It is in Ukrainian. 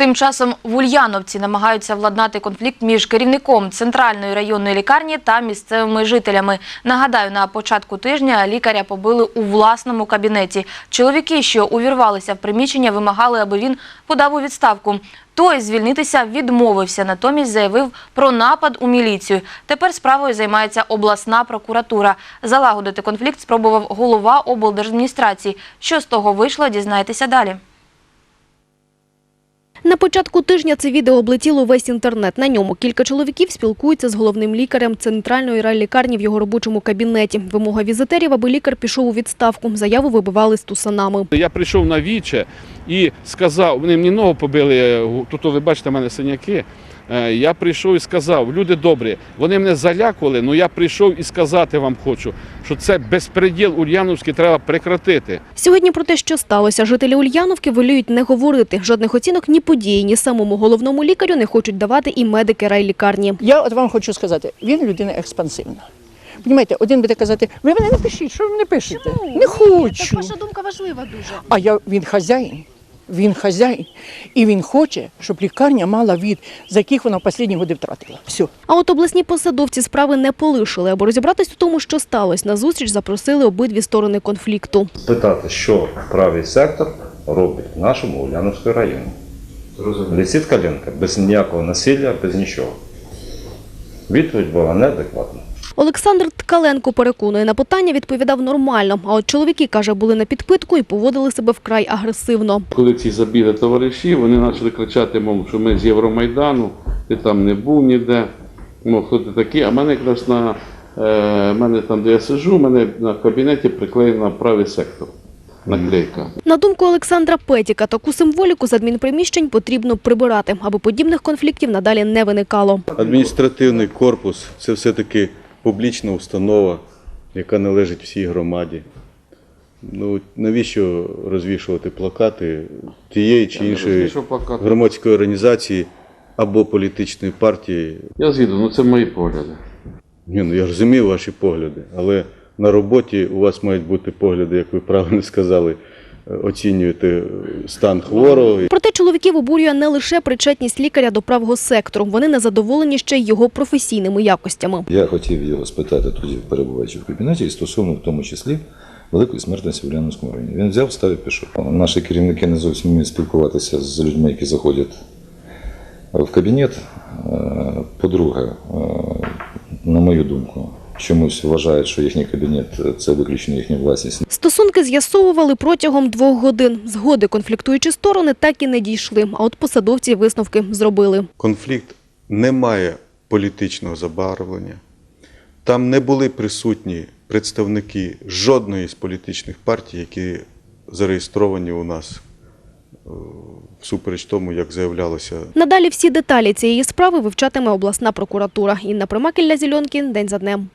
Тим часом в Ульяновці намагаються владнати конфлікт між керівником центральної районної лікарні та місцевими жителями. Нагадаю, на початку тижня лікаря побили у власному кабінеті. Чоловіки, що увірвалися в приміщення, вимагали, аби він подав у відставку. Той звільнитися відмовився, натомість заявив про напад у міліцію. Тепер справою займається обласна прокуратура. Залагодити конфлікт спробував голова облдержадміністрації. Що з того вийшло, дізнайтеся далі. На початку тижня це відео облетіло весь інтернет. На ньому кілька чоловіків спілкуються з головним лікарем центральної райлікарні в його робочому кабінеті. Вимога візитерів, аби лікар пішов у відставку. Заяву вибивали з тусанами. Я прийшов на віче і сказав, вони мені ногу побили, е, тут ви бачите в мене синяки. Е, Я прийшов і сказав, люди добрі, вони мене залякували, але я прийшов і сказати вам хочу, що це безпреділ Ульяновський треба прекратити. Сьогодні про те, що сталося, жителі Ульяновки воліють не говорити. Жодних оцінок ні події, ні самому головному лікарю не хочуть давати і медики райлікарні. Я от вам хочу сказати, він людина експансивна. Понімаєте, один буде казати, ви мене не пишіть, що ви мене пишете? Не хочу. Ваша думка важлива дуже. А я він хазяїн. Він хазяїн, і він хоче, щоб лікарня мала від, за яких вона в останні годи втратила. Все. А от обласні посадовці справи не полишили. Аби розібратись у тому, що сталося, на зустріч запросили обидві сторони конфлікту. спитати, що правий сектор робить в нашому Ульяновському районі. Лісіт Калінка без ніякого насилля, без нічого. Відповідь була неадекватна. Олександр Ткаленко переконує, на питання відповідав нормально. А от чоловіки, каже, були на підпитку і поводили себе вкрай агресивно. Коли ці забігли товариші, вони почали кричати, мов, що ми з Євромайдану, ти там не був ніде, мов, хто ти такий, а мене якраз на е, мене там, де я сижу, мене на кабінеті приклеєна правий сектор. Наклейка. На думку Олександра Петіка, таку символіку з адмінприміщень потрібно прибирати, аби подібних конфліктів надалі не виникало. Адміністративний корпус це все-таки публічна установа, яка належить всій громаді. Ну, навіщо розвішувати плакати тієї чи іншої громадської організації або політичної партії? Я згідно, ну це мої погляди. Ні, ну я розумію ваші погляди, але на роботі у вас мають бути погляди, як ви правильно сказали, е, оцінюєте стан хворого. Проте чоловіків обурює не лише причетність лікаря до правого сектору. Вони не задоволені ще й його професійними якостями. Я хотів його спитати тоді, перебуваючи в кабінеті, і стосовно в тому числі великої смертності в Ульяновському районі. Він взяв, став і пішов. Наші керівники не зовсім вміють спілкуватися з людьми, які заходять в кабінет. Е, По-друге, е, на мою думку, чомусь вважають, що їхній кабінет це виключно їхня власність. Стосунки з'ясовували протягом двох годин. Згоди конфліктуючі сторони так і не дійшли. А от посадовці висновки зробили. Конфлікт не має політичного забарвлення. Там не були присутні представники жодної з політичних партій, які зареєстровані у нас е, всупереч тому, як заявлялося Надалі всі деталі цієї справи вивчатиме обласна прокуратура. Інна Примакілля Зільонкін. День за днем.